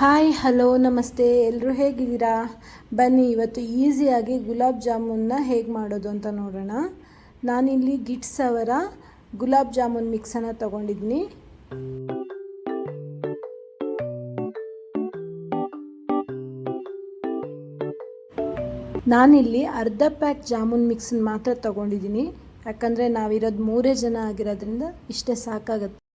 Hi hello ನಮಸ್ತೆ. ಎಲ್ಲರೂ ಹೇಗಿದ್ದೀರಾ? ಬನ್ನಿ, ಇವತ್ತು ಈಸಿಯಾಗಿ ಗುಲಾಬ್ ಜಾಮೂನ್ನ ಹೇಗೆ ಮಾಡೋದು ಅಂತ ನೋಡೋಣ. ನಾನಿಲ್ಲಿ ಗಿಟ್ಸ್ ಅವರ ಗುಲಾಬ್ ಜಾಮೂನ್ ಮಿಕ್ಸನ್ನು ತೊಗೊಂಡಿದ್ದೀನಿ. ನಾನಿಲ್ಲಿ ಅರ್ಧ ಪ್ಯಾಕ್ ಜಾಮೂನ್ ಮಿಕ್ಸನ್ನ ಮಾತ್ರ ತೊಗೊಂಡಿದ್ದೀನಿ. ಯಾಕಂದರೆ ನಾವಿರೋದು ಮೂರೇ ಜನ ಆಗಿರೋದ್ರಿಂದ ಇಷ್ಟೇ ಸಾಕಾಗುತ್ತೆ.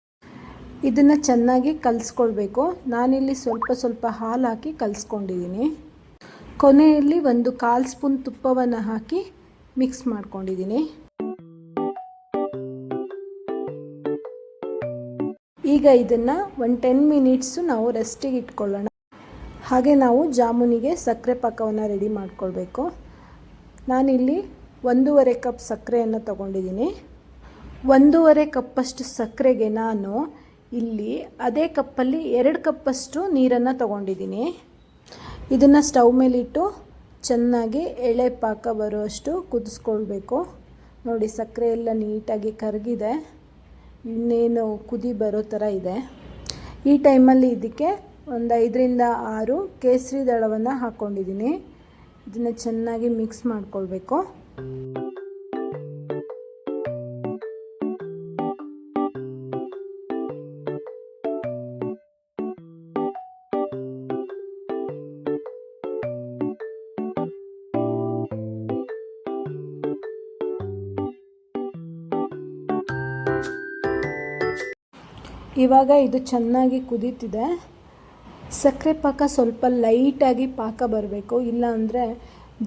ಇದನ್ನು ಚೆನ್ನಾಗಿ ಕಲಿಸ್ಕೊಳ್ಬೇಕು. ನಾನಿಲ್ಲಿ ಸ್ವಲ್ಪ ಸ್ವಲ್ಪ ಹಾಲು ಹಾಕಿ ಕಲಿಸ್ಕೊಂಡಿದ್ದೀನಿ ಕೊನೆಯಲ್ಲಿ ಒಂದು ಕಾಲು ಸ್ಪೂನ್ ತುಪ್ಪವನ್ನು ಹಾಕಿ ಮಿಕ್ಸ್ ಮಾಡ್ಕೊಂಡಿದ್ದೀನಿ ಈಗ ಇದನ್ನು ಒಂದು ಟೆನ್ ಮಿನಿಟ್ಸು ನಾವು ರೆಸ್ಟಿಗೆ ಇಟ್ಕೊಳ್ಳೋಣ. ಹಾಗೆ ನಾವು ಜಾಮೂನಿಗೆ ಸಕ್ಕರೆ ಪಾಕವನ್ನು ರೆಡಿ ಮಾಡ್ಕೊಳ್ಬೇಕು. ನಾನಿಲ್ಲಿ ಒಂದೂವರೆ ಕಪ್ ಸಕ್ಕರೆಯನ್ನು ತಗೊಂಡಿದ್ದೀನಿ ಒಂದೂವರೆ ಕಪ್ಪಷ್ಟು ಸಕ್ಕರೆಗೆ ನಾನು ಇಲ್ಲಿ ಅದೇ ಕಪ್ಪಲ್ಲಿ ಎರಡು ಕಪ್ಪಷ್ಟು ನೀರನ್ನು ತಗೊಂಡಿದ್ದೀನಿ. ಇದನ್ನು ಸ್ಟವ್ ಮೇಲಿಟ್ಟು ಚೆನ್ನಾಗಿ ಎಳೆ ಪಾಕ ಬರುವಷ್ಟು ಕುದಿಸ್ಕೊಳ್ಬೇಕು. ನೋಡಿ, ಸಕ್ಕರೆ ಎಲ್ಲ ನೀಟಾಗಿ ಕರಗಿದೆ. ಇನ್ನೇನು ಕುದಿ ಬರೋ ಥರ ಇದೆ. ಈ ಟೈಮಲ್ಲಿ ಇದಕ್ಕೆ ಒಂದು ಐದರಿಂದ ಆರು ಕೇಸರಿ ದಳವನ್ನು ಹಾಕ್ಕೊಂಡಿದ್ದೀನಿ. ಇದನ್ನು ಚೆನ್ನಾಗಿ ಮಿಕ್ಸ್ ಮಾಡ್ಕೊಳ್ಬೇಕು. ಇವಾಗ ಇದು ಚೆನ್ನಾಗಿ ಕುದೀತಿದೆ. ಸಕ್ಕರೆ ಪಾಕ ಸ್ವಲ್ಪ ಲೈಟಾಗಿ ಪಾಕ ಬರಬೇಕು. ಇಲ್ಲ ಅಂದರೆ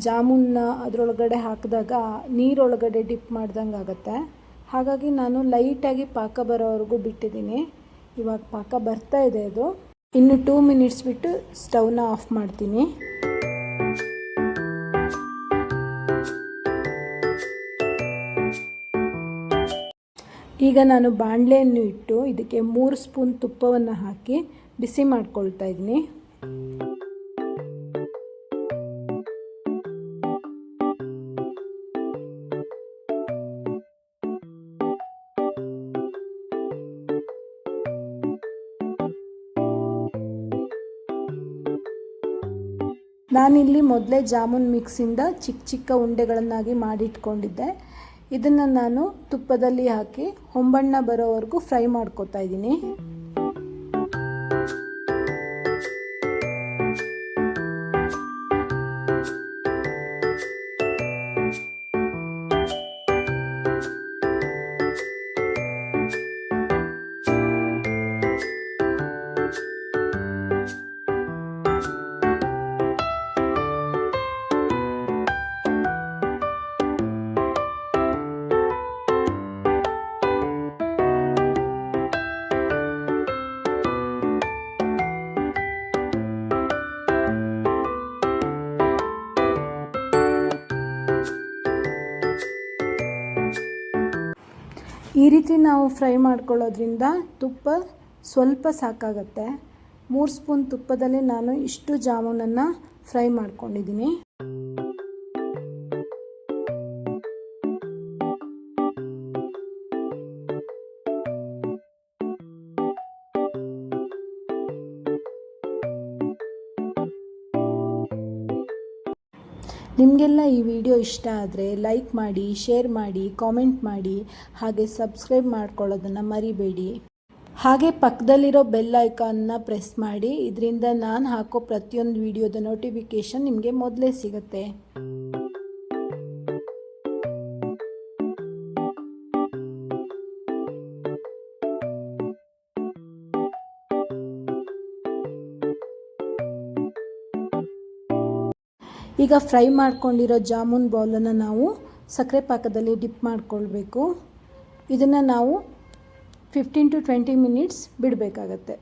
ಜಾಮೂನ್ನ ಅದರೊಳಗಡೆ ಹಾಕಿದಾಗ ನೀರೊಳಗಡೆ ಡಿಪ್ ಮಾಡ್ದಂಗೆ ಆಗುತ್ತೆ. ಹಾಗಾಗಿ ನಾನು ಲೈಟಾಗಿ ಪಾಕ ಬರೋವರೆಗೂ ಬಿಟ್ಟಿದ್ದೀನಿ. ಇವಾಗ ಪಾಕ ಬರ್ತಾ ಇದೆ ಅದು. ಇನ್ನು ಟೂ ಮಿನಿಟ್ಸ್ ಬಿಟ್ಟು ಸ್ಟವ್ನ ಆಫ್ ಮಾಡ್ತೀನಿ. ಈಗ ನಾನು ಬಾಣಲೆಯನ್ನು ಇಟ್ಟು ಇದಕ್ಕೆ ಮೂರು ಸ್ಪೂನ್ ತುಪ್ಪವನ್ನು ಹಾಕಿ ಬಿಸಿ ಮಾಡ್ಕೊಳ್ತಾ ಇದ್ದೀನಿ. ನಾನಿಲ್ಲಿ ಮೊದಲೇ ಜಾಮೂನ್ ಮಿಕ್ಸಿಂದ ಚಿಕ್ಕ ಚಿಕ್ಕ ಉಂಡೆಗಳನ್ನಾಗಿ ಮಾಡಿಟ್ಕೊಂಡಿದ್ದೆ. ಇದನ್ನು ನಾನು ತುಪ್ಪದಲ್ಲಿ ಹಾಕಿ ಹೊಂಬಣ್ಣ ಬರೋವರೆಗೂ ಫ್ರೈ ಮಾಡ್ಕೋತಾ ಇದ್ದೀನಿ. ಈ ರೀತಿ ನಾವು ಫ್ರೈ ಮಾಡ್ಕೊಳ್ಳೋದ್ರಿಂದ ತುಪ್ಪ ಸ್ವಲ್ಪ ಸಾಕಾಗತ್ತೆ. ಮೂರು ಸ್ಪೂನ್ ತುಪ್ಪದಲ್ಲಿ ನಾನು ಇಷ್ಟು ಜಾಮೂನನ್ನು ಫ್ರೈ ಮಾಡ್ಕೊಂಡಿದ್ದೀನಿ. ನಿಮಗೆಲ್ಲ ಈ ವಿಡಿಯೋ ಇಷ್ಟ ಆದರೆ ಲೈಕ್ ಮಾಡಿ ಶೇರ್ ಮಾಡಿ ಕಾಮೆಂಟ್ ಮಾಡಿ, ಹಾಗೆ ಸಬ್ಸ್ಕ್ರೈಬ್ ಮಾಡ್ಕೊಳ್ಳೋದನ್ನು ಮರಿಬೇಡಿ. ಹಾಗೆ ಪಕ್ಕದಲ್ಲಿರೋ ಬೆಲ್ ಐಕಾನ್ನ ಪ್ರೆಸ್ ಮಾಡಿ, ಇದರಿಂದ ನಾನು ಹಾಕೋ ಪ್ರತಿಯೊಂದು ವಿಡಿಯೋದ ನೋಟಿಫಿಕೇಷನ್ ನಿಮಗೆ ಮೊದಲೇ ಸಿಗುತ್ತೆ. ಈಗ ಫ್ರೈ ಮಾಡ್ಕೊಂಡಿರೋ ಜಾಮೂನ್ ಬೌಲನ್ನು ನಾವು ಸಕ್ಕರೆ ಪಾಕದಲ್ಲಿ ಡಿಪ್ ಮಾಡಿಕೊಳ್ಬೇಕು. ಇದನ್ನು ನಾವು ಫಿಫ್ಟೀನ್ ಟು ಟ್ವೆಂಟಿ ಮಿನಿಟ್ಸ್ ಬಿಡಬೇಕಾಗತ್ತೆ.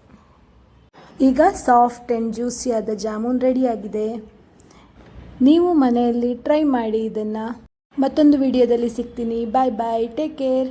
ಈಗ ಸಾಫ್ಟ್ ಆ್ಯಂಡ್ ಜ್ಯೂಸಿಯಾದ ಜಾಮೂನ್ ರೆಡಿಯಾಗಿದೆ. ನೀವು ಮನೆಯಲ್ಲಿ ಟ್ರೈ ಮಾಡಿ ಇದನ್ನು. ಮತ್ತೊಂದು ವಿಡಿಯೋದಲ್ಲಿ ಸಿಗ್ತೀನಿ. ಬಾಯ್ ಬಾಯ್ ಟೇಕ್ ಕೇರ್